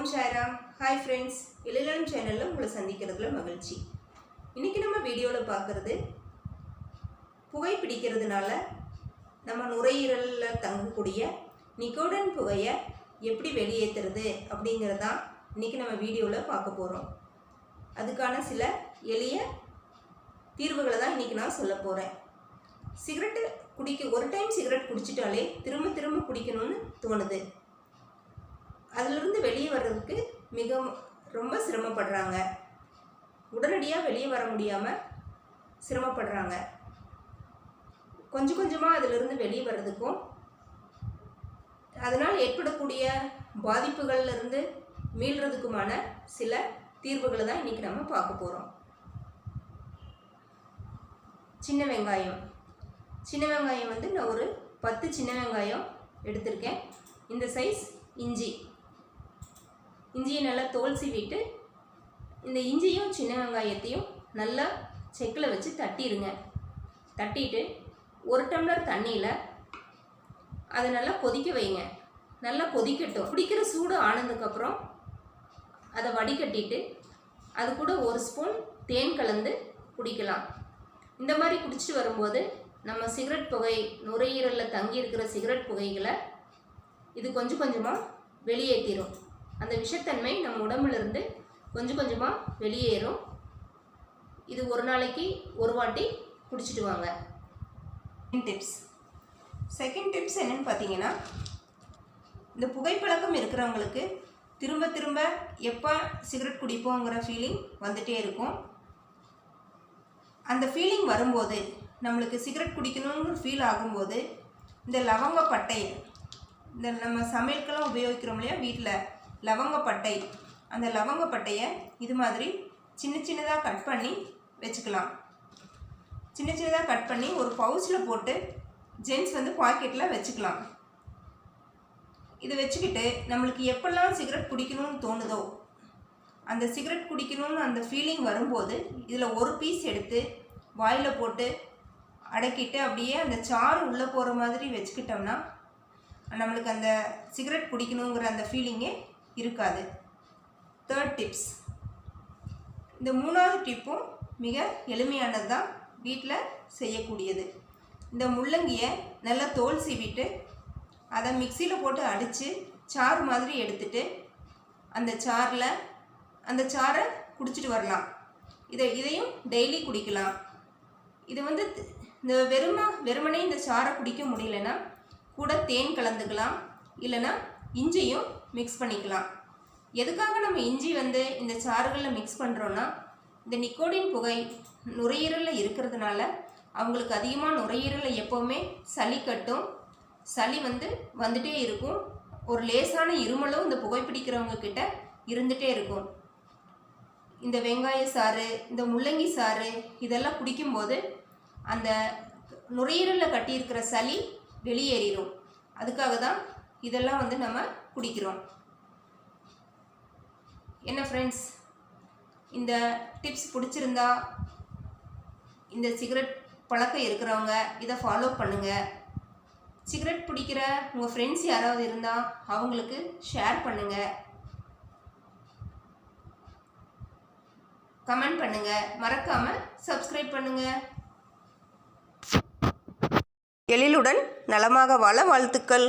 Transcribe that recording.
Hi friends இளைஞன் சேனலில் உங்களை சந்திக்கிறதுல மகிழ்ச்சி. இன்றைக்கி நம்ம வீடியோவில் பார்க்குறது புகை பிடிக்கிறதுனால நம்ம நுரையீரலில் தங்கக்கூடிய நிக்கோடன் புகையை எப்படி வெளியேற்றுறது அப்படிங்கிறதான் இன்றைக்கி நம்ம வீடியோவில் பார்க்க போகிறோம் அதுக்கான சில எளிய தீர்வுகளை தான் இன்றைக்கி நான் சொல்ல போகிறேன் சிகரெட்டு குடிக்க ஒரு டைம் சிகரெட் குடிச்சிட்டாலே திரும்ப திரும்ப குடிக்கணும்னு தோணுது. அதிலிருந்து வெளியே வர்றதுக்கு மிக ரொம்ப சிரமப்படுறாங்க. உடனடியாக வெளியே வர முடியாமல் சிரமப்படுறாங்க. கொஞ்சம் கொஞ்சமாக அதிலிருந்து வெளியே வர்றதுக்கும் அதனால் ஏற்படக்கூடிய பாதிப்புகள்லேருந்து மீள்றதுக்குமான சில தீர்வுகளை தான் இன்றைக்கி நம்ம பார்க்க போகிறோம் சின்ன வெங்காயம். சின்ன வெங்காயம் வந்து நான் ஒரு பத்து சின்ன வெங்காயம் எடுத்திருக்கேன். இந்த சைஸ் இஞ்சி. இஞ்சியை நல்லா தோல் சீவிட்டு இந்த இஞ்சியும் சின்ன வெங்காயத்தையும் நல்லா செக்கில் வச்சு தட்டிடுங்க. தட்டிட்டு ஒரு டம்ளர் தண்ணியில் அதை நல்லா கொதிக்க வைங்க. நல்லா கொதிக்கட்டும். குடிக்கிற சூடு ஆனதுக்கப்புறம் அதை வடிகட்டிட்டு அது கூட ஒரு ஸ்பூன் தேன் கலந்து குடிக்கலாம். இந்த மாதிரி குடிச்சிட்டு வரும்போது நம்ம சிகரெட் புகை நுரையீரலில் தங்கி இருக்கிற சிகரெட் புகைகளை இது கொஞ்சம் கொஞ்சமாக வெளியேற்றிடும் அந்த விஷத்தன்மை நம்ம உடம்புலேருந்து கொஞ்சம் கொஞ்சமாக வெளியேறும். இது ஒரு நாளைக்கு ஒரு வாட்டி குடிச்சிட்டு வாங்க. டிப்ஸ் செகண்ட் டிப்ஸ் என்னன்னு பார்த்தீங்கன்னா இந்த புகைப்பழக்கம் இருக்கிறவங்களுக்கு திரும்ப திரும்ப எப்போ சிகரெட் குடிப்போங்கிற ஃபீலிங் வந்துகிட்டே இருக்கும். அந்த ஃபீலிங் வரும்போது நம்மளுக்கு சிகரெட் குடிக்கணுங்கிற ஃபீல் ஆகும்போது இந்த லவங்க பட்டை இந்த நம்ம சமையலுக்கெல்லாம் உபயோகிக்கிறோம் இல்லையா வீட்டில் லவங்கப்பட்டை. அந்த லவங்கப்பட்டையை இது மாதிரி சின்ன சின்னதாக கட் பண்ணி வச்சுக்கலாம். சின்ன சின்னதாக கட் பண்ணி ஒரு பவுச்சில் போட்டு ஜென்ஸ் வந்து பாக்கெட்டில் வச்சுக்கலாம். இதை வச்சுக்கிட்டு நம்மளுக்கு எப்பெல்லாம் சிகரெட் குடிக்கணும்னு தோணுதோ அந்த சிகரெட் குடிக்கணும்னு அந்த ஃபீலிங் வரும்போது இதில் ஒரு பீஸ் எடுத்து வாயில் போட்டு அடக்கிட்டு அப்படியே அந்த சாறு உள்ளே போகிற மாதிரி வச்சுக்கிட்டோம்னா நம்மளுக்கு அந்த சிகரெட் குடிக்கணுங்கிற அந்த ஃபீலிங்கே இருக்காது. தேர்ட் டிப்ஸ் இந்த மூணாவது டிப்பும் மிக எளிமையானது தான் வீட்டில் செய்யக்கூடியது. இந்த முள்ளங்கியை நல்லா தோல் சீவிட்டு அதை மிக்சியில் போட்டு அடித்து சாறு மாதிரி எடுத்துட்டு அந்த சாரில் அந்த சாறை குடிச்சிட்டு வரலாம். இதை இதையும் டெய்லி குடிக்கலாம். இது வந்து இந்த வெறுமா வெறுமனே இந்த சாறை குடிக்க முடியலன்னா கூட தேன் கலந்துக்கலாம். இல்லைன்னா இஞ்சியும் மிக்ஸ் பண்ணிக்கலாம். எதுக்காக நம்ம இஞ்சி வந்து இந்த சாறுகளில் மிக்ஸ் பண்ணுறோன்னா இந்த நிக்கோடின் புகை நுரையீரலில் இருக்கிறதுனால அவங்களுக்கு அதிகமாக நுரையீரலில் எப்போவுமே சளி கட்டும். சளி வந்து வந்துட்டே இருக்கும். ஒரு லேசான இருமலும் இந்த புகைப்பிடிக்கிறவங்க கிட்ட இருந்துகிட்டே இருக்கும். இந்த வெங்காய சாறு இந்த முள்ளங்கி சாறு இதெல்லாம் குடிக்கும்போது அந்த நுரையீரலில் கட்டியிருக்கிற சளி வெளியேறிடும் அதுக்காக தான் இதெல்லாம் வந்து நம்ம குடிக்கிறோம். என்ன ஃப்ரெண்ட்ஸ் இந்த டிப்ஸ் பிடிச்சிருந்தா இந்த சிகரெட் பழக்கம் இருக்கிறவங்க இதை ஃபாலோ பண்ணுங்கள் சிகரெட் பிடிக்கிற உங்கள் ஃப்ரெண்ட்ஸ் யாராவது இருந்தால் அவங்களுக்கு ஷேர் பண்ணுங்கள் கமெண்ட் பண்ணுங்கள் மறக்காமல் சப்ஸ்கிரைப் பண்ணுங்கள் எழிலுடன் நலமாக வாழ வாழ்த்துக்கள்.